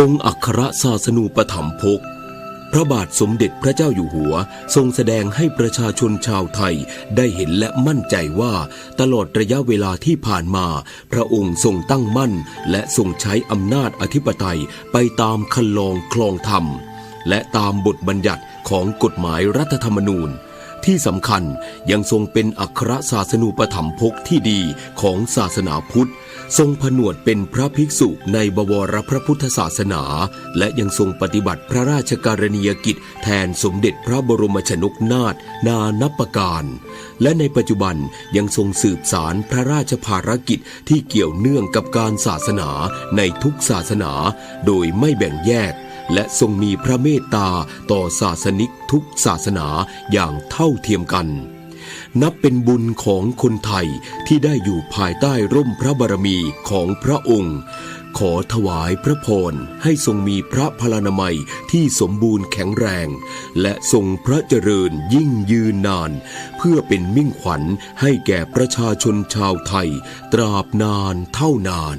องค์อัครศาสนูปถัมภกพระบาทสมเด็จพระเจ้าอยู่หัวทรงแสดงให้ประชาชนชาวไทยได้เห็นและมั่นใจว่า ตลอดระยะเวลาที่ผ่านมา พระองค์ทรงตั้งมั่น และทรงใช้อำนาจอธิปไตยไปตามคันลองคลองธรรม และตามบทบัญญัติของกฎหมายรัฐธรรมนูญ ที่สำคัญยังทรงเป็นอัครศาสนูปถัมภกที่ดีของศาสนาพุทธ ทรงผนวดเป็นพระภิกษุในบวรพระพุทธศาสนา และยังทรงปฏิบัติพระราชการณียกิจแทนสมเด็จพระบรมชนกนาถนานับประการ และในปัจจุบันยังทรงสืบสารพระราชภารกิจที่เกี่ยวเนื่องกับการศาสนาในทุกศาสนา โดยไม่แบ่งแยก และทรงมีพระเมตตาต่อศาสนิกทุกศาสนาอย่างเท่าเทียมกัน นับเป็นบุญของคนไทยที่ได้อยู่ภายใต้ร่มพระบารมีของพระองค์ ขอถวายพระพรให้ทรงมีพระพลานามัยที่สมบูรณ์แข็งแรง และทรงพระเจริญยิ่งยืนนาน เพื่อเป็นมิ่งขวัญให้แก่ประชาชนชาวไทย ตราบนานเท่านาน